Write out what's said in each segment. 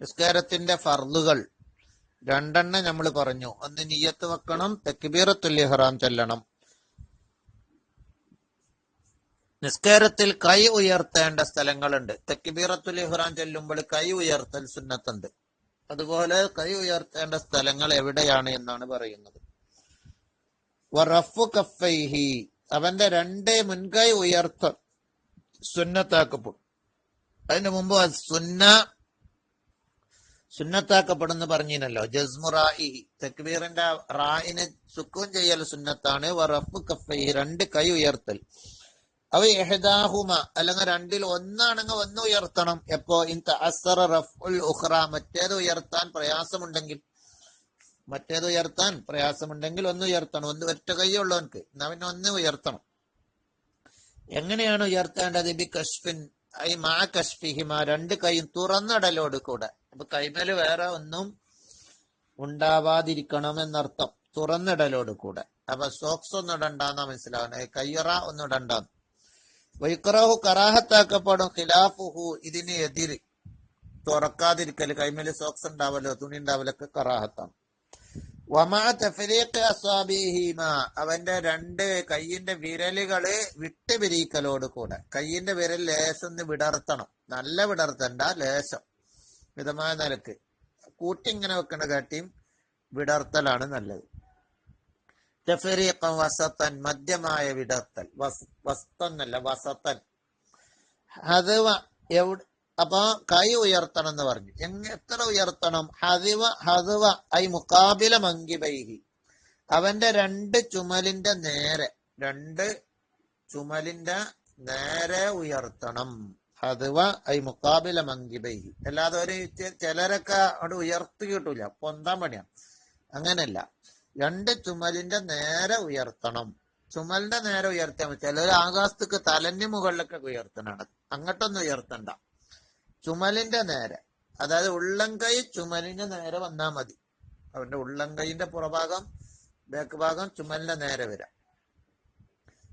നിസ്കാരത്തിന്റെ ഫർളുകൾ രണ്ടെണ്ണം നമ്മൾ പറഞ്ഞു. ഒന്ന് നിയ്യത്ത് വെക്കണം തക്ബീറത്തുൽ ഇഹ്റാം ചൊല്ലണം. നിസ്കാരത്തിൽ കൈ ഉയർത്തേണ്ട സ്ഥലങ്ങളുണ്ട്. തക്ബീറത്തുൽ ഇഹ്റാം ചൊല്ലുമ്പോൾ കൈ ഉയർത്തൽ സുന്നത്തുണ്ട്. അതുപോലെ കൈ ഉയർത്തേണ്ട സ്ഥലങ്ങൾ എവിടെയാണ് എന്നാണ് പറയുന്നത്. അവന്റെ രണ്ട് മുൻകൈ ഉയർത്ത. സുന്നത്താക്കപ്പെടും. അതിന് മുമ്പ് സുന്ന സുന്നത്താക്കപ്പെടുന്ന ജസ്മു ജസ്മുറായി തെക്ബീറിന്റെ റായിന് സുക്കൂൻ ചെയ്യൽ സുന്നത്താണ്. വറഫ് കഫൈഹി രണ്ട് കൈ ഉയർത്തൽ. അവ എഹദാഹുമ അല്ലെങ്കിൽ രണ്ടിൽ ഒന്നാണെങ്കിൽ ഒന്ന് ഉയർത്തണം. എപ്പോ? ഇൻ തഅസ്സറ റഫ്ഉൽ ഉഖ്റ മറ്റേത് ഉയർത്താൻ പ്രയാസമുണ്ടെങ്കിൽ മറ്റേത് ഉയർത്താൻ പ്രയാസമുണ്ടെങ്കിൽ ഒന്ന് ഉയർത്തണം. ഒന്ന് ഒറ്റ കൈയുള്ളവൻക്ക് എന്നാ പിന്നെ ഒന്ന് ഉയർത്തണം. എങ്ങനെയാണ് ഉയർത്തേണ്ടത്? ബി കഷ്ഫിൻ ഐ മാ കഷ്ഫിഹിമ രണ്ട് കൈയും തുറന്നടലോട് കൂടെ. അപ്പൊ കൈമേൽ വേറെ ഒന്നും ഉണ്ടാവാതിരിക്കണം എന്നർത്ഥം. തുറന്നിടലോട് കൂടെ. അപ്പൊ സോക്സ് ഒന്നും ഇടണ്ടെന്നാ മനസ്സിലാവുന്നത് കയ്യറ ഒന്നും ഇടണ്ടെന്ന്. വൈക്കറാഹു കറാഹത്താക്കപ്പെടും. ഖിലാഫുഹു ഇതിന് എതിര് തുറക്കാതിരിക്കൽ. കൈമേൽ സോക്സ് ഉണ്ടാവല്ലോ തുണി ഉണ്ടാവലൊക്കെ കറാഹത്താണ്. വമാ തഫരീഖ് അവന്റെ രണ്ട് കയ്യിന്റെ വിരലുകൾ വിട്ടുപിരിക്കലോട് കൂടെ. കയ്യിന്റെ വിരൽ ലേശം ഒന്ന് വിടർത്തണം. നല്ല വിടർത്തണ്ട ലേശം. മിതമായ നിലയ്ക്ക്. കൂട്ടി ഇങ്ങനെ വെക്കണ കാട്ടിയും വിടർത്തലാണ് നല്ലത്. തഫരീഖൻ വസത്തൻ മധ്യമായ വിടർത്തൽ. വസ് വസ്തന്നല്ല വസത്തൻ അത് എവിടെ അപ്പൊ കൈ ഉയർത്തണം എന്ന് പറഞ്ഞു. എങ്ങ എത്ര ഉയർത്തണം? ഹതിവ ഹതുവ ഐ മുക്കാബില മങ്കിബൈഹി അവന്റെ രണ്ട് ചുമലിന്റെ നേരെ രണ്ട് ചുമലിന്റെ നേരെ ഉയർത്തണം. ഹതുവ ഐ മുക്കാബില മങ്കിബൈഹി അല്ലാതെ ഒരു ചിലരൊക്കെ അവിടെ ഉയർത്തി കിട്ടൂല. പൊന്താൻ പണിയാണ് അങ്ങനല്ല രണ്ട് ചുമലിന്റെ നേരെ ഉയർത്തണം. ചുമലിന്റെ നേരെ ഉയർത്തിയാൽ മതി. ചിലർ ആകാശത്തേക്ക് തലഞ്ഞു മുകളിലൊക്കെ ഉയർത്തണം അങ്ങോട്ടൊന്നും ഉയർത്തണ്ട. ചുമലിന്റെ നേരെ. അതായത് ഉള്ളംകൈ ചുമലിന്റെ നേരെ വന്നാൽ മതി. അവന്റെ ഉള്ളംകൈന്റെ പുറഭാഗം ബാക്ക് ഭാഗം ചുമലിന്റെ നേരെ വരാം.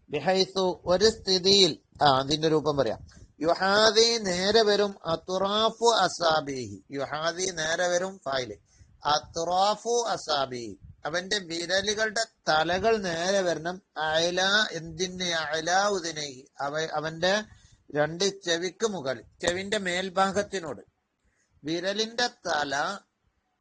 ബിഹൈസു ഒരു സ്ഥിതിയിൽ ആ അതിന്റെ രൂപം പറയാം. യുഹാദി നേരെ വരും അത്തുറാഫു അസാബിഹി. യുഹാദി നേരെ വരും ഫായിൽ. അത്തുറാഫു അസാബിഹി. അവന്റെ വിരലുകളുടെ തലകൾ നേരെ വരണം. അയല എന്തിന്? അയലാ ഉദിനി അവ അവന്റെ രണ്ട് ചെവിക്ക് മുകൾ ചെവിന്റെ മേൽഭാഗത്തിനോട്. വിരലിന്റെ തല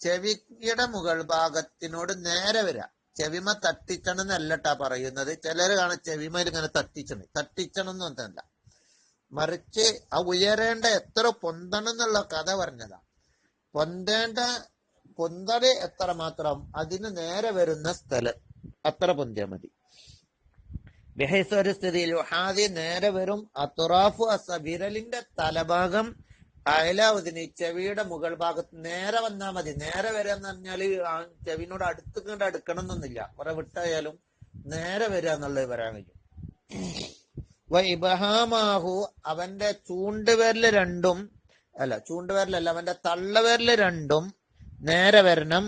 ചെവിയുടെ മുകൾ ഭാഗത്തിനോട് നേരെ വരാ. ചെവിമ തട്ടിച്ചണെന്നല്ലട്ടാ പറയുന്നത്. ചിലര് കാണാൻ ചെവിമയിൽ ഇങ്ങനെ തട്ടിച്ചണ്. തട്ടിച്ചണെന്ന് ഒന്നല്ല. മറിച്ച് ആ ഉയരേണ്ട എത്ര പൊന്തണം എന്നുള്ള കഥ പറഞ്ഞതാ. പൊന്തേണ്ട പൊന്തട് എത്ര മാത്രം അതിന് നേരെ വരുന്ന സ്ഥലം അത്ര പൊന്തിയാ മതി. ബിഹൈസ് സ്ഥിതിയിൽ ഹാദി നേരെ വരും അത്തുറാഫു അസ വിരലിന്റെ തലഭാഗം അയലാവുദിന് ചെവിയുടെ മുകൾ ഭാഗത്ത് നേരെ വന്നാൽ മതി. നേരെ വരിക എന്ന് പറഞ്ഞാൽ ചെവിനോട് അടുത്ത് കണ്ട് അടുക്കണം എന്നൊന്നുമില്ല കുറെ വിട്ടായാലും നേരെ വരിക എന്നുള്ളത് വരാൻ കഴിയും. വൈബഹാമാഹു അവന്റെ ചൂണ്ടുപേരിൽ രണ്ടും അല്ല ചൂണ്ടുപേരിലല്ല അവന്റെ തള്ളവിരൽ രണ്ടും നേരെ വരണം.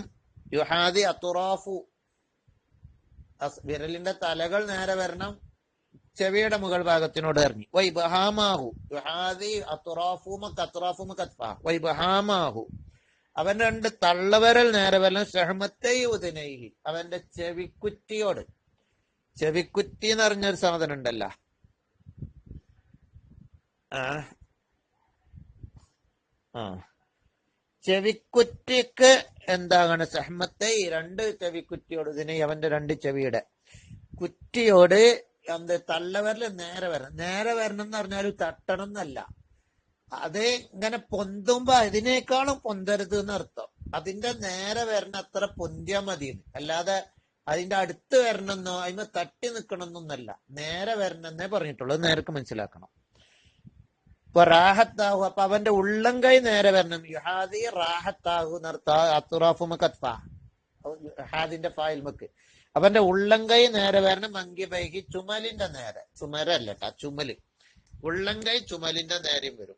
യുഹാദി അത്തുറാഫു വിരലിന്റെ തലകൾ നേരെ വരണം. ചെവിയുടെ മുകൾ ഭാഗത്തിനോട് ഇറങ്ങി. വൈ ബഹാമാഹു. വൈബഹാമാഹു അവൻ രണ്ട് തള്ളവരൽ നേരെ വരണം. ഷഹമത്തൈ ഉദിനൈഹി അവന്റെ ചെവിക്കുറ്റിയോട്. ചെവിക്കുറ്റി എന്ന് പറഞ്ഞൊരു സാധനം ഉണ്ടല്ലോ. ആ. ആ. ചെവിക്കുറ്റിക്ക് എന്താണ് സഹമത്തെ? ഈ രണ്ട് ചെവിക്കുറ്റിയോട് ഇതിന് അവന്റെ രണ്ട് ചെവിയുടെ. കുറ്റിയോട് എന്ത് തള്ളവരൽ നേരെ വരണം. നേരെ വരണം എന്ന് പറഞ്ഞാൽ തട്ടണം എന്നല്ല. അത് ഇങ്ങനെ പൊന്തുമ്പോ അതിനേക്കാളും പൊന്തരുത് എന്നർത്ഥം അതിന്റെ നേരെ വരണ അത്ര പൊന്തിയാ മതി അല്ലാതെ അതിന്റെ അടുത്ത് വരണമെന്നോ അതിന് തട്ടി നിൽക്കണമെന്നൊന്നല്ല നേരെ വരണമെന്നേ പറഞ്ഞിട്ടുള്ളൂ. നേരക്ക് മനസ്സിലാക്കണം. റാഹത്താഹു അപ്പൊ അവന്റെ ഉള്ളം കൈ നേരെ വരണം. യുഹാദി റാഹത്താഹു നിർത്ത അത്തുറാഫുമ കത്ഫ ഹാദിന്റെ ഫായിൽമക്ക് അവന്റെ ഉള്ളം കൈ നേരെ വരണം മങ്കി ബൈഹി ചുമലിന്റെ നേരെ. ചുമരല്ല ചുമൽ. ഉള്ളം കൈ ചുമലിന്റെ നേരെയും വരും.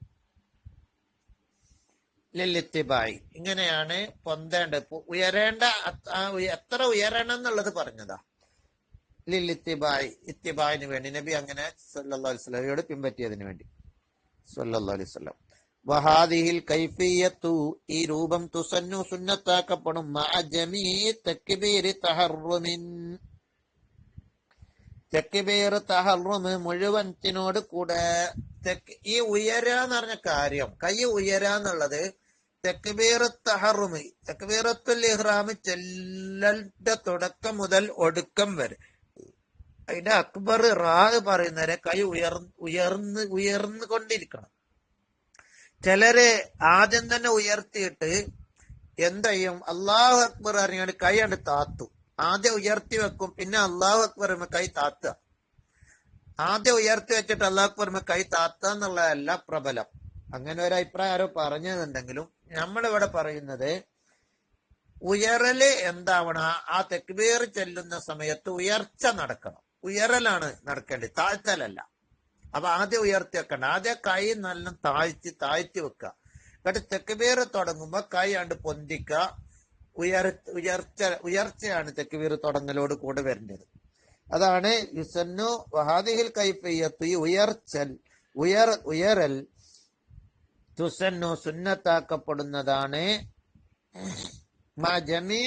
ലില്ലിത്തിബായി. ഇങ്ങനെയാണ് പൊന്തേണ്ടത്. ഉയരേണ്ട എത്ര ഉയരണം എന്നുള്ളത് പറഞ്ഞതാ. ലില്ലിത്തിബായി ഇത്തിബായിന് വേണ്ടി നബി അങ്ങനെ വസല്ലമയോട് പിൻപറ്റിയതിന് വേണ്ടി. സല്ലല്ലാഹു അലൈഹി വഹാദിഹിൽ കൈഫിയത്തു ഈ രൂപം തുസന്നു സുന്നത്താക്കപ്പെടും. തെക്കുബീർ തഹറുമ് മുഴുവനത്തിനോട് കൂടെ തെക്ക് ഈ ഉയരാന്ന് പറഞ്ഞ കാര്യം കൈ ഉയരാന്നുള്ളത് തെക്കുബീർ തഹറുമ് തെക്കുബീറത്തുൽ ഇഹ്റാം ചെല്ലലിന്റെ തുടക്കം മുതൽ ഒടുക്കം വരെ. അതിന്റെ അക്ബർ റാ പറയുന്നവരെ കൈ ഉയർ ഉയർന്ന് ഉയർന്നു കൊണ്ടിരിക്കണം. ചിലര് ആദ്യം തന്നെ ഉയർത്തിയിട്ട് എന്തെയ്യും? അള്ളാഹു അക്ബർ അറിയാണ്ട് കൈ കണ്ട് താത്തു. ആദ്യം ഉയർത്തി വെക്കും പിന്നെ അള്ളാഹു അക്ബർ കൈ താത്തുക. ആദ്യം ഉയർത്തി വെച്ചിട്ട് അള്ളാഹു അക്ബർ കൈ താത്തുക എന്നുള്ളതല്ല പ്രബലം. അങ്ങനെ ഒരു അഭിപ്രായം ആരോ പറഞ്ഞതുണ്ടെങ്കിലും നമ്മളിവിടെ പറയുന്നത് ഉയരൽ എന്താവണം? ആ തെക്ക് ചെല്ലുന്ന സമയത്ത് ഉയർച്ച നടക്കണം. ഉയരലാണ് നടക്കേണ്ടത് താഴ്ത്തലല്ല. അപ്പൊ ആദ്യം ഉയർത്തി വെക്കണ്ട ആദ്യം കൈ നല്ല താഴ്ത്തി താഴ്ത്തി വെക്കുക. എന്നിട്ട് തെക്കുബീർ തുടങ്ങുമ്പോ കൈ ആണ്ട് പൊന്തിക്കുക. ഉയർ ഉയർച്ച ഉയർച്ചയാണ് തെക്കുബീർ തുടങ്ങലോട് കൂടെ വരേണ്ടത് അതാണ് യുസന്നു വഹാദിഹിൽ കൈപ്പയ്യത്ത് ഈ ഉയർച്ചൽ ഉയർ ഉയരൽ തുസന്നു സുന്നത്താക്കപ്പെടുന്നതാണ്.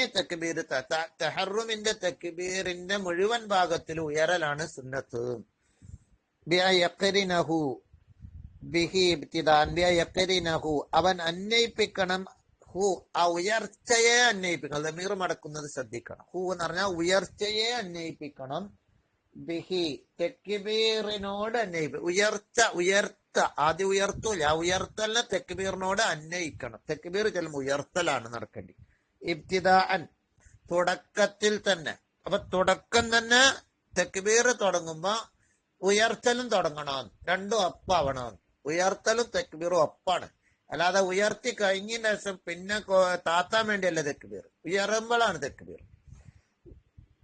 തക്ബീർ തഹറുമിന്റെ തക്ബീറിന്റെ മുഴുവൻ ഭാഗത്തിൽ ഉയരലാണ് സുന്നത്ത്. അവൻ അന്വയിപ്പിക്കണം. ഹു ആ ഉയർച്ചയെ അന്വയിപ്പിക്കണം. ലമീർ മടക്കുന്നത് ശ്രദ്ധിക്കണം. ഹു എന്ന് പറഞ്ഞാൽ ഉയർച്ചയെ അന്വയിപ്പിക്കണം. ബിഹി തെക്കിബീറിനോട് അന്വയിപ്പിക്കും ഉയർച്ച ഉയർത്ത ആദ്യം ഉയർത്തൂല. ആ ഉയർത്തലിനെ തെക്കിബീറിനോട് അന്വയിക്കണം. തെക്കിബീർ ചെല്ലുമ്പോൾ ഉയർത്തലാണ് നടക്കേണ്ടി. ഇബ്തിദാൻ തുടക്കത്തിൽ തന്നെ. അപ്പൊ തുടക്കം തന്നെ തെക്കുബീർ തുടങ്ങുമ്പോ ഉയർത്തലും തുടങ്ങണം. രണ്ടും ഒപ്പാവണം. ഉയർത്തലും തെക്കുബീറും ഒപ്പാണ്. അല്ലാതെ ഉയർത്തി കഴിഞ്ഞതിന് ശേഷം പിന്നെ താത്താൻ വേണ്ടിയല്ല തെക്കുബീർ ഉയരുമ്പോഴാണ് തെക്കുബീർ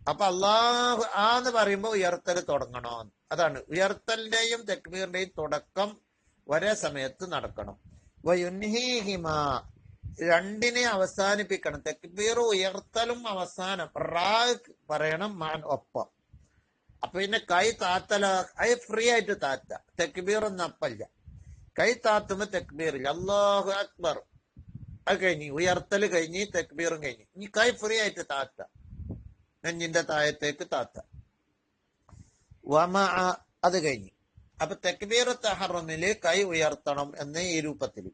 അപ്പൊ അള്ളാഹു ആ എന്ന് പറയുമ്പോ ഉയർത്തൽ തുടങ്ങണം. അതാണ്. ഉയർത്തലിന്റെയും തെക്കുബീറിന്റെയും തുടക്കം ഒരേ സമയത്ത് നടക്കണം. രണ്ടിനെ അവസാനിപ്പിക്കണം. തെക്ബീർ ഉയർത്തലും അവസാനം. റാ പറയണം മാൻ ഒപ്പം. അപ്പൊ പിന്നെ കൈ താത്തല കൈ ഫ്രീ ആയിട്ട് താത്ത. തെക്ബീർ ഒന്നും അപ്പല്ല. കൈ താത്തുമ്പോ തെക്ബീർ ഇല്ല. അള്ളാഹു അക്ബർ. അത് കഴിഞ്ഞ് ഉയർത്തൽ കഴിഞ്ഞ് തെക്ബീറും കഴിഞ്ഞ്. ഇനി കൈ ഫ്രീ ആയിട്ട് താത്ത. നെഞ്ഞിന്റെ താഴത്തേക്ക് താത്ത. വമ അത് കഴിഞ്ഞ്. അപ്പൊ തെക്ബീർ തഹറമിൽ കൈ ഉയർത്തണം എന്ന ഈ രൂപത്തിൽ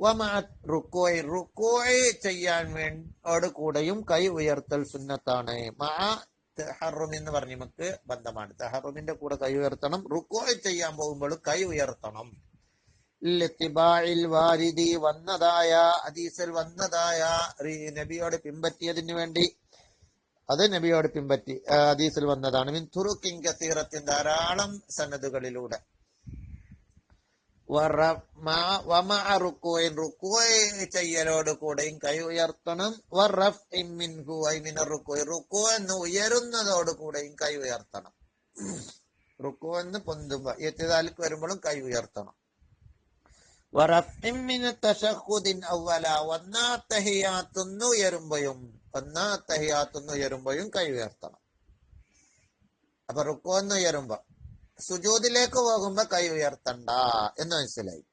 വമ റുക്കോയ്. റുക്കോയ് ചെയ്യാൻ വേണ്ടോട് കൂടെയും കൈ ഉയർത്തൽ സുന്നത്താണ്. മാ തെഹറും എന്ന് പറഞ്ഞ് നമുക്ക് ബന്ധമാണ്. തെഹറുമിന്റെ കൂടെ കൈ ഉയർത്തണം. റുക്കോയ് ചെയ്യാൻ പോകുമ്പോൾ കൈ ഉയർത്തണം. വാരിദി വന്നതായ അദീസൽ വന്നതായ നബിയോട് പിൻപറ്റിയതിനു വേണ്ടി. അത് നബിയോട് പിൻപറ്റി അദീസൽ വന്നതാണ്. മിൻ തുറുക്കിൻ കസീറത്തിൻ ധാരാളം സന്നദ്ധകളിലൂടെ വറ- മാ- വമഅ റുക്കുഇൻ റുക്കുഅ് ചെയ്യലോട് കൂടെയും കൈ ഉയർത്തണം. റുക്കു എന്ന് ഉയരുന്നതോട് കൂടെയും കൈ ഉയർത്തണം. റുക്കു എന്ന് പൊന്തുമ്പോ എത്തിതാലിക്ക് വരുമ്പോഴും കൈ ഉയർത്തണം. ഒന്നാ തഹിയാത്തുന്ന് ഉയരുമ്പോഴും ഒന്നാ തഹിയാത്തുന്ന് ഉയരുമ്പോഴും കൈ ഉയർത്തണം. അപ്പൊ റുക്കു എന്ന് ഉയരുമ്പോ സുജൂദിലേക്ക് പോകുമ്പോ കൈ ഉയർത്തണ്ട എന്ന് മനസ്സിലായി.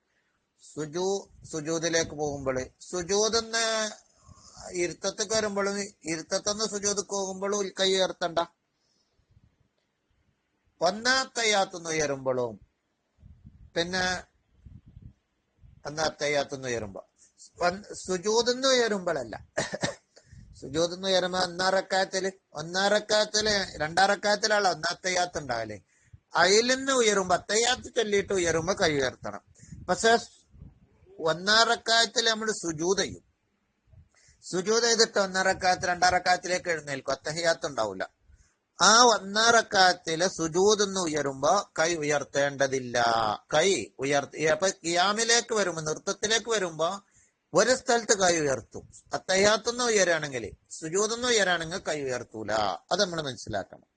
സുജൂ സുജൂതിലേക്ക് പോകുമ്പോൾ സുജൂതെന്ന് ഇരുത്തത്തേക്ക് വരുമ്പോഴും ഇരുത്തത്തെന്ന് സുജൂതിക്ക് പോകുമ്പോഴും കൈ ഉയർത്തണ്ട. ഒന്നാത്തയ്യാത്തുനിന്ന് ഉയരുമ്പോഴും പിന്നെ ഒന്നാത്തയ്യാത്തുനിന്ന് ഉയരുമ്പോ സുജൂതെന്ന് ഉയരുമ്പോഴല്ല സുജൂതെന്ന് ഉയരുമ്പോ ഒന്നാറക്കാത്തിൽ ഒന്നാറക്കാത്തിൽ രണ്ടാറക്കാത്തിലാണ് ഒന്നാത്തയ്യാത്ത് ഉണ്ടാവില്ലേ അതിൽ നിന്ന് ഉയരുമ്പോ അത്തയ്യാത്ത് ചൊല്ലിയിട്ട് ഉയരുമ്പോ കൈ ഉയർത്തണം. പക്ഷെ ഒന്നാറക്കായത്തിൽ നമ്മൾ സുജൂത ചെയ്യും. സുജൂത ചെയ്തിട്ട് ഒന്നറക്കായത്ത് രണ്ടാറക്കായത്തിലേക്ക് എഴുന്നേൽക്കും. അത്തഹ്യാത്ത് ഉണ്ടാവില്ല ആ ഒന്നാറക്കായത്തിൽ സുജൂത് എന്ന് ഉയരുമ്പോ കൈ ഉയർത്തേണ്ടതില്ല. കൈ ഉയർത്തി അപ്പൊ കിയാമിലേക്ക് വരുമ്പോ നൃത്തത്തിലേക്ക് വരുമ്പോ ഒരു സ്ഥലത്ത് കൈ ഉയർത്തും. അത്തയ്യാത്തുനിന്ന് ഉയരാണെങ്കിൽ സുജൂതെന്ന് ഉയരാണെങ്കിൽ കൈ ഉയർത്തൂല. അത് നമ്മൾ മനസ്സിലാക്കണം.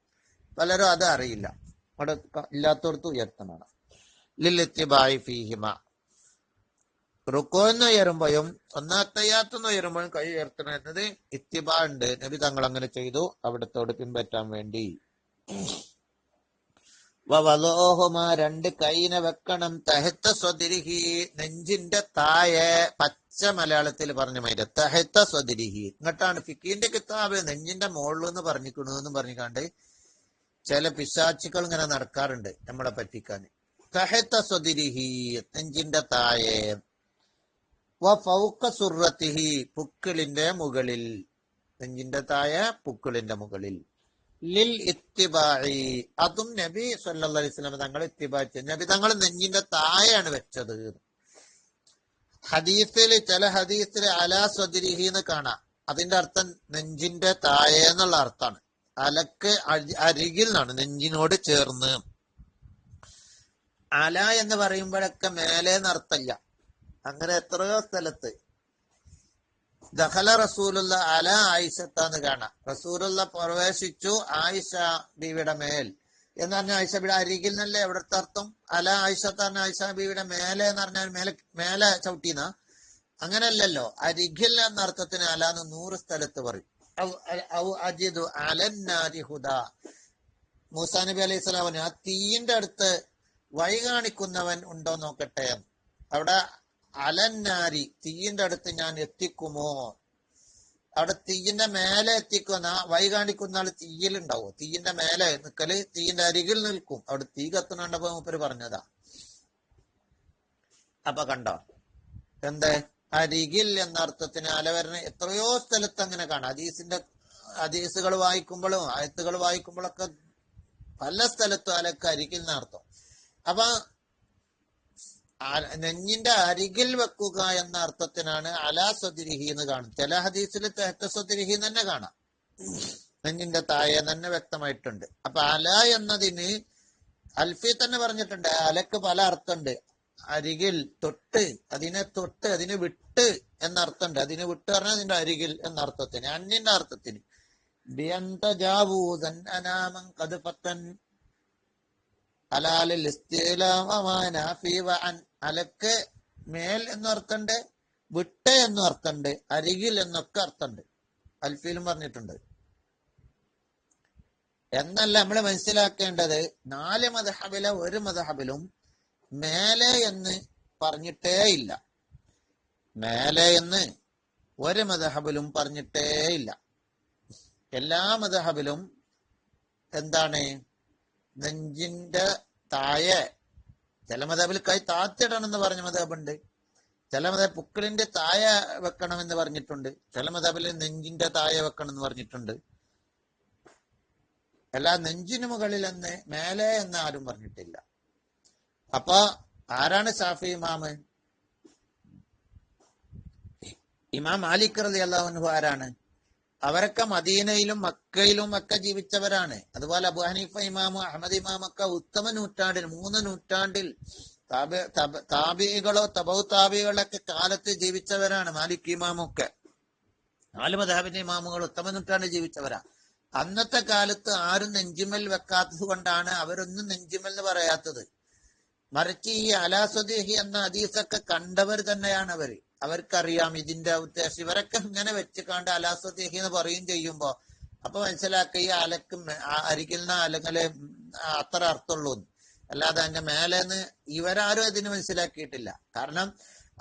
പലരും അത് അറിയില്ല. അവിടെ ഇല്ലാത്തടത്ത് ഉയർത്തണം. ലില്ലിത്തിബായി ഫീഹിമ. റുക്കോന്ന് ഉയരുമ്പോഴും ഒന്നാത്തയ്യാത്തുനിന്ന് ഉയരുമ്പോഴും കൈ ഉയർത്തണം എന്നത് ഇത്തിബാ ഉണ്ട്. നബി തങ്ങൾ അങ്ങനെ ചെയ്തു. അവിടത്തോട് പിൻപറ്റാൻ വേണ്ടി. വവലോഹുമ രണ്ട് കൈനെ വെക്കണം. തഹത്ത സ്വദിരിഹി നെഞ്ചിന്റെ തായെ പച്ച മലയാളത്തിൽ പറഞ്ഞ മതി തഹത്ത സ്വദിരിഹി. ഇങ്ങോട്ടാണ് ഫിക്കീന്റെ കിതാബ് നെഞ്ചിന്റെ മുകളിൽ എന്ന് പറഞ്ഞിക്കണു എന്ന് പറഞ്ഞിക്കാണ്ട് ചില പിശാച്ചുകൾ ഇങ്ങനെ നടക്കാറുണ്ട് നമ്മളെ പറ്റിക്കാൻ. തഹത്ത സ്വതിരിഹി നെഞ്ചിന്റെ താഴെ. വ സുറത്തിഹി പുക്കിളിന്റെ മുകളിൽ. നെഞ്ചിന്റെ താഴെ പുക്കിളിന്റെ മുകളിൽ. ലിൽ ഇത്തിബായി അതും നബി സല്ലല്ലാഹു അലൈഹി വസല്ലം തങ്ങൾ ഇത്തിബായി നബി തങ്ങൾ നെഞ്ചിന്റെ താഴെയാണ് വെച്ചത്. ഹദീസിൽ ചില ഹദീസിൽ അലാ സ്വദിരിഹി എന്ന് കാണാം. അതിന്റെ അർത്ഥം നെഞ്ചിന്റെ താഴെ എന്നുള്ള അർത്ഥമാണ്. അലക്ക് അരി- അരികിൽ നിന്നാണ് നെഞ്ചിനോട് ചേർന്ന്. അല എന്ന് പറയുമ്പോഴൊക്കെ മേലെ നിർത്തല്ല അങ്ങനെ എത്രയോ സ്ഥലത്ത്. ദഹല റസൂലുള്ള അല ആയിഷത്താന്ന് കാണാം. റസൂലുള്ള പ്രവേശിച്ചു ആയിഷ ബീവിയുടെ മേൽ. എന്ന് പറഞ്ഞാൽ ആയിഷ ബിയുടെ അരികിൽ നിന്നല്ലേ എവിടുത്തെ അർത്ഥം? അല ആയിഷത്താന്ന് ആയിഷ ബീവിയുടെ മേലെ എന്ന് പറഞ്ഞാൽ മേലെ മേലെ ചവിട്ടീന അങ്ങനെയല്ലല്ലോ. അരികിൽ എന്ന അർത്ഥത്തിന് അല എന്ന് നൂറ് സ്ഥലത്ത് പറയും. മൂസാ നബി അലൈഹി സ്വലാമിന് ആ തീയിന്റെ അടുത്ത് വഴി കാണിക്കുന്നവൻ ഉണ്ടോ നോക്കട്ടെ. അവിടെ അലന്നാരി തീയിന്റെ അടുത്ത് ഞാൻ എത്തിക്കുമോ? അവിടെ തീയിന്റെ മേലെ എത്തിക്കുന്ന വഴി കാണിക്കുന്ന ആൾ തീയിലുണ്ടാവോ? തീയിന്റെ മേലെ നിൽക്കൽ തീയിന്റെ അരികിൽ നിൽക്കും. അവിടെ തീ കത്തുന്നുണ്ടപ്പോ മൂപ്പര് പറഞ്ഞതാ. അപ്പൊ കണ്ടോ? എന്ത്? അരികിൽ എന്ന അർത്ഥത്തിന് അലവരനെ എത്രയോ സ്ഥലത്ത് അങ്ങനെ കാണാം. ഹദീസിന്റെ ഹദീസുകൾ വായിക്കുമ്പോഴും ആയത്തുകൾ വായിക്കുമ്പോഴൊക്കെ പല സ്ഥലത്തും അലക്ക് അരികിൽ എന്ന അർത്ഥം. അപ്പൊ നെഞ്ഞിന്റെ അരികിൽ വെക്കുക എന്ന അർത്ഥത്തിനാണ് അലാ സ്വദിരിഹി എന്ന് കാണും ചില ഹദീസിൽ തെഹത്ത സ്വദിരിഹി എന്ന് തന്നെ കാണാം. നെഞ്ഞിന്റെ താഴെ തന്നെ വ്യക്തമായിട്ടുണ്ട്. അപ്പൊ അല എന്നതിന് അൽഫി തന്നെ പറഞ്ഞിട്ടുണ്ട്. അലക്ക് പല അർത്ഥമുണ്ട്. അരികിൽ തൊട്ട് അതിനെ തൊട്ട് അതിനെ വിട്ട് എന്നർത്ഥമുണ്ട്. അതിനെ വിട്ട് പറഞ്ഞാൽ അതിന്റെ അരികിൽ എന്ന അർത്ഥത്തിന്. അന്യന്റെ അർത്ഥത്തിന് ബിയന്തജാവൂതൻ അനാമൻ കതുപത്തൻ. അലക്ക് മേൽ എന്നും അർത്ഥണ്ട് വിട്ട് എന്നും അർത്ഥണ്ട് അരികിൽ എന്നൊക്കെ അർത്ഥണ്ട് അൽഫിയിലും പറഞ്ഞിട്ടുണ്ട്. എന്നല്ല നമ്മൾ മനസ്സിലാക്കേണ്ടത് നാല് മതഹബിലെ ഒരു മതഹബിലും മേലെ എന്ന് പറഞ്ഞിട്ടേ ഇല്ല. മേലെ എന്ന് ഒരു മതഹബിലും പറഞ്ഞിട്ടേ ഇല്ല. എല്ലാ മതഹബിലും എന്താണ്? നെഞ്ചിന്റെ താഴെ ചില മതബിൽ കൈ താത്തിടണം എന്ന് പറഞ്ഞ മതബുണ്ട് ചില മത പുക്കിളിന്റെ തായ വെക്കണം എന്ന് പറഞ്ഞിട്ടുണ്ട്. ചില മതബിൽ നെഞ്ചിന്റെ തായ വെക്കണം എന്ന് പറഞ്ഞിട്ടുണ്ട്. എല്ലാ നെഞ്ചിനു മുകളിൽ എന്ന് മേലെ എന്ന് ആരും പറഞ്ഞിട്ടില്ല. അപ്പൊ ആരാണ് ഷാഫി ഇമാമ്? ഇമാം മാലിക് റലി അള്ളാഹുൻഹു ആരാണ്? അവരൊക്കെ മദീനയിലും മക്കയിലും ഒക്കെ ജീവിച്ചവരാണ്. അതുപോലെ അബു ഹനീഫ ഇമാമ അഹമ്മദ് ഇമാമൊക്കെ ഉത്തമ നൂറ്റാണ്ടിൽ മൂന്ന് നൂറ്റാണ്ടിൽ താബി- തബ- താബികളോ തബൗ താബികളൊക്കെ കാലത്ത് ജീവിച്ചവരാണ് മാലിക് ഇമാമൊക്കെ നാല് മദാബിന്റെ ഇമാമുകൾ ഉത്തമ നൂറ്റാണ്ടിൽ ജീവിച്ചവരാ. അന്നത്തെ കാലത്ത് ആരും നെഞ്ചുമൽ വെക്കാത്തത് കൊണ്ടാണ് അവരൊന്നും നെഞ്ചുമൽ എന്ന് പറയാത്തത്. മറിച്ച് ഈ അലാസ്വദേഹി എന്ന ഹദീസൊക്കെ കണ്ടവർ തന്നെയാണ് അവർ. അവർക്കറിയാം ഇതിന്റെ ഉദ്ദേശം. ഇവരൊക്കെ ഇങ്ങനെ വെച്ച് കണ്ട് അലാസ്വദേഹി എന്ന് പറയും ചെയ്യുമ്പോ അപ്പൊ മനസ്സിലാക്കുക ഈ അലക്ക് അരിക്കുന്ന അലങ്ങളെ അത്ര അർത്ഥമുള്ളൂ. അല്ലാതെ അതിന്റെ മേലെന്ന് ഇവരാരും അതിന് മനസ്സിലാക്കിയിട്ടില്ല. കാരണം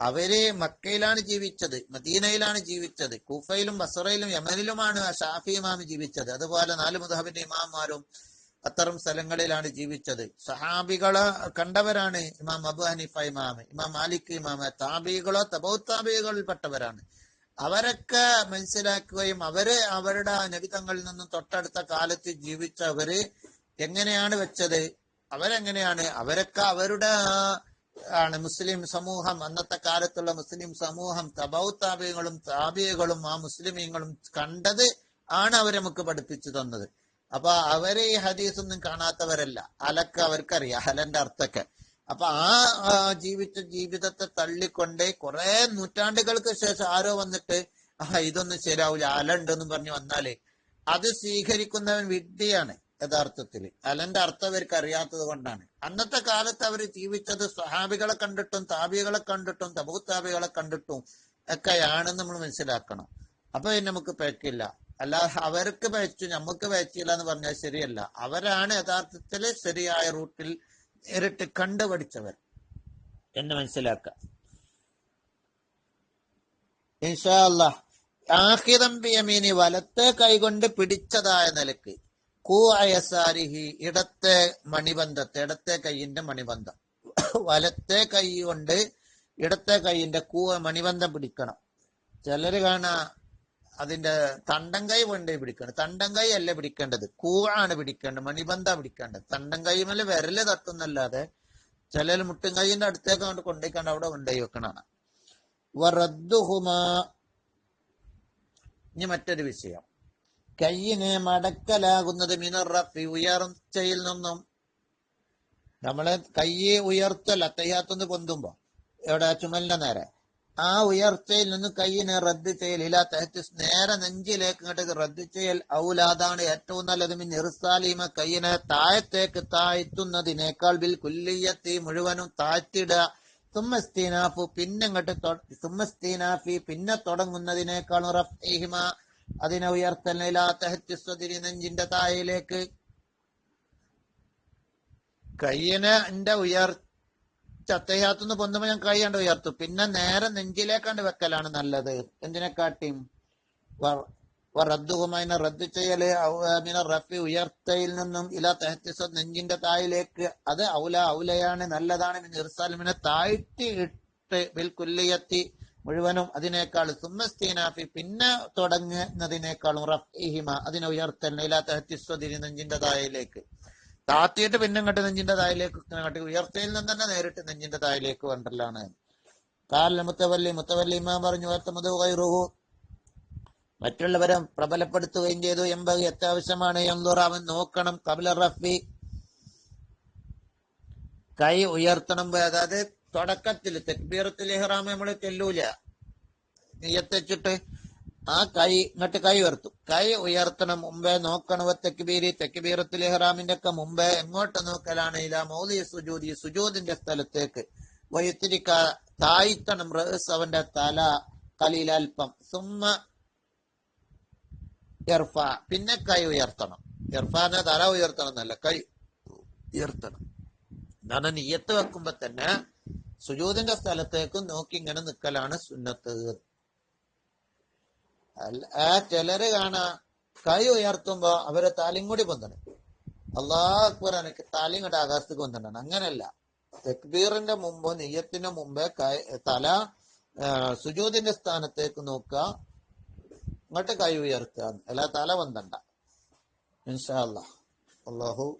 അവർ മക്കയിലാണ് ജീവിച്ചത് മദീനയിലാണ് ജീവിച്ചത് കൂഫയിലും ബസറയിലും യമനിലുമാണ് ഷാഫി ഇമാം ജീവിച്ചത്. അതുപോലെ നാല് മുദാബിന്റെ ഇമാമാരും അത്തരം സ്ഥലങ്ങളിലാണ് ജീവിച്ചത്. സഹാബികളെ കണ്ടവരാണ് ഇമാം അബു ഹനീഫ ഇമാം ഇമാം മാലിക് ഇമാം താബികളോ തബൗ പെട്ടവരാണ് അവരൊക്കെ മനസ്സിലാക്കുകയും അവർ അവരുടെ നബിതങ്ങളിൽ നിന്നും തൊട്ടടുത്ത കാലത്ത് ജീവിച്ചവര് എങ്ങനെയാണ് വെച്ചത്? അവരെങ്ങനെയാണ്? അവരൊക്കെ അവരുടെ ആണ് മുസ്ലിം സമൂഹം അന്നത്തെ കാലത്തുള്ള മുസ്ലിം സമൂഹം തബൗ താബികളും ആ മുസ്ലിമീങ്ങളും കണ്ടത് ആണ് അവരെ നമുക്ക് പഠിപ്പിച്ചു തന്നത്. അപ്പൊ അവരെ ഈ ഹദീസ് ഒന്നും കാണാത്തവരല്ല. അലക്ക് അവർക്കറിയാം അലന്റെ അർത്ഥമൊക്കെ അപ്പൊ ആ ജീവിച്ച ജീവിതത്തെ തള്ളിക്കൊണ്ട് കുറെ നൂറ്റാണ്ടുകൾക്ക് ശേഷം ആരോ വന്നിട്ട് ആ ഇതൊന്നും ശരിയാവില്ല അല ഉണ്ടെന്ന് പറഞ്ഞു വന്നാൽ അത് സ്വീകരിക്കുന്നവൻ വിഡ്ഢിയാണ് യഥാർത്ഥത്തിൽ. അലന്റെ അർത്ഥം അവർക്ക് അറിയാത്തത് കൊണ്ടാണ്. അന്നത്തെ കാലത്ത് അവർ ജീവിച്ചത് സ്വഹാബികളെ കണ്ടിട്ടും താബികളെ കണ്ടിട്ടും തബൂ താബികളെ കണ്ടിട്ടും ഒക്കെയാണെന്ന് നമ്മൾ മനസ്സിലാക്കണം. അപ്പൊ നമുക്ക് പേക്കില്ല. അല്ലാതെ അവർക്ക് പയച്ചു നമുക്ക് വെച്ചില്ല എന്ന് പറഞ്ഞാൽ ശരിയല്ല. അവരാണ് യഥാർത്ഥത്തിൽ ശരിയായ റൂട്ടിൽ നേരിട്ട് കണ്ടുപഠിച്ചവർ എന്ന് മനസ്സിലാക്കുക ഇൻഷാ അല്ലാഹ് ആഹിദം ബിയമീനി വലത്തെ കൈകൊണ്ട് പിടിച്ചതായ നിലയ്ക്ക് കൂ അയസാരിഹി ഇടത്തെ മണിബന്ധത്തെ ഇടത്തെ കൈയിന്റെ മണിബന്ധം. വലത്തെ കൈ കൊണ്ട് ഇടത്തെ കൈയിന്റെ കൂ മണിബന്ധം പിടിക്കണം. ചിലര് കാണാ അതിന്റെ തണ്ടങ്കൈ വേണ്ടേ കൊണ്ടേ പിടിക്കണം തണ്ടം അല്ല പിടിക്കേണ്ടത്? കൂഴാണ് പിടിക്കേണ്ടത് മണിബന്ധ പിടിക്കേണ്ടത്. തണ്ടം കൈമേൽ വിരൽ തട്ടുന്നല്ലാതെ ചില മുട്ടും കൈയിന്റെ അടുത്തേക്ക് കൊണ്ട് കൊണ്ടുപോയിക്കാണ്ട് അവിടെ കൊണ്ടുപോയി വെക്കണാണ് ഇനി മറ്റൊരു വിഷയം. കയ്യിനെ മടക്കലാകുന്നത് മിനറഫി ഉയർച്ചയിൽ നിന്നും. നമ്മളെ കയ്യെ ഉയർത്തല്ല തയ്യാത്തുനിന്ന് പൊന്തുമ്പോ. എവിടെ? ചുമലിന്റെ നേരെ. ആ ഉയർച്ചയിൽ നിന്ന് കയ്യിനെ റദ്ദ് ചെയ്യൽ. ഇല്ല തഹത്തിസ് നേരെ നെഞ്ചിലേക്ക് ഇങ്ങോട്ട് റദ്ദ് ചെയ്യൽ. ഔലാദാണ് ഏറ്റവും നല്ലത്. മിൻ ഇർസാലിമ കയ്യിനെ താഴത്തേക്ക് താഴ്ത്തുന്നതിനേക്കാൾ ബിൽ കുല്ലിയത്തി മുഴുവനും താഴ്ത്തിടുക സുമ്മസ്തീനാഫു പിന്നെ ഇങ്ങോട്ട് പിന്നെ തുടങ്ങുന്നതിനേക്കാളും റഫ്ഹിമ അതിനെ ഉയർത്തലിലാ തഹത്തിസ്വതിരി നെഞ്ചിന്റെ താഴയിലേക്ക് കയ്യനെ ഉയർച്ച അത്തയ്യാത്തുനിന്ന് പൊന്നുമ്പോ ഞാൻ കൈ കണ്ട് ഉയർത്തു. പിന്നെ നേരെ നെഞ്ചിലേക്കാണ്ട് വെക്കലാണ് നല്ലത്. എന്തിനെക്കാട്ടിയും? റദ്ദുഹുമൈനെ റദ്ദ് ചെയ്യൽ റഫി ഉയർത്തയിൽ നിന്നും ഇല തെഹത്തിസ നെഞ്ചിന്റെ തായിലേക്ക്. അത് ഔല ഔലയാണ് നല്ലതാണ്. ഇർസാലിമിനെ താഴ്ത്തി ഇട്ട് ബിൽ കുല്ലിയത്തി മുഴുവനും അതിനേക്കാൾ സുമസ്തീനാഫി പിന്നെ തുടങ്ങുന്നതിനേക്കാളും റഫ്ഹിമ അതിനെ ഉയർത്തൽ ഇല തെഹത്തിസ്വതിരി നെഞ്ചിന്റെ തായിലേക്ക്. താത്തിയിട്ട് പിന്നെ ഇങ്ങോട്ട് നെഞ്ചിന്റെ തായിലേക്ക് ഇങ്ങോട്ട് നിന്ന് തന്നെ നേരിട്ട് നെഞ്ചിന്റെ തായിലേക്ക് വണ്ടല്ലാണ് കാലിന് മുത്തവല്ലി മുത്തവല്ലി ഇമാം പറഞ്ഞു വർത്തമത് കൈറുഹു മറ്റുള്ളവരെ പ്രബലപ്പെടുത്തുകയും ചെയ്തു. എമ്പ അത്യാവശ്യമാണ്. എന്തോറാവൻ നോക്കണം. കബല റഫി കൈ ഉയർത്തണം. അതായത് തുടക്കത്തിൽ തെക്ബീറത്തിൽ ഇഹ്റാം നമ്മൾ ചെല്ലൂല നീയത്തെച്ചിട്ട് ആ കൈ ഇങ്ങോട്ട് കൈ ഉയർത്തും. കൈ ഉയർത്തണം മുമ്പേ നോക്കണവ തെക്കുബീരി തെക്കുബീറത്തിൽ ഇഹ്റാമിന്റെ ഒക്കെ മുമ്പേ എങ്ങോട്ട് നോക്കലാണ്? ഇല മൗലി സുജൂദി സുജൂദിന്റെ സ്ഥലത്തേക്ക്. വയുത്തിരിക്ക താഴ്ത്തണം റഹസ് അവന്റെ തല കലീലൽപ്പം സുമ്മ ഇർഫ പിന്നെ കൈ ഉയർത്തണം. ഇർഫാന്റെ തല ഉയർത്തണം എന്നല്ല കൈ ഉയർത്തണം. എന്താണ് നീയത്ത് വെക്കുമ്പോ തന്നെ സുജൂദിന്റെ സ്ഥലത്തേക്കും നോക്കി ഇങ്ങനെ നിൽക്കലാണ് സുന്നത്ത്. ആ ചിലര് കാണാ കൈ ഉയർത്തുമ്പോ അവരെ താലിയും കൂടി പൊന്തണം. അള്ളാഹ് അക്ബർ എനിക്ക് താലിയും കണ്ട ആകാശത്തേക്ക് പൊന്തണം. അങ്ങനല്ല. തെക്ബീറിന്റെ മുമ്പ് നെയ്യത്തിന്റെ മുമ്പേ കൈ തല സുജൂദിന്റെ സ്ഥാനത്തേക്ക് നോക്കുക. ഇങ്ങോട്ട് കൈ ഉയർത്തുക. അല്ല തല പൊന്തണ്ട. ഇൻഷാ അല്ലാഹ്. അള്ളാഹു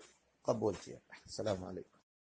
കബൂൽ ചെയ്യട്ടെ. അസ്സലാമു അലൈക്കും.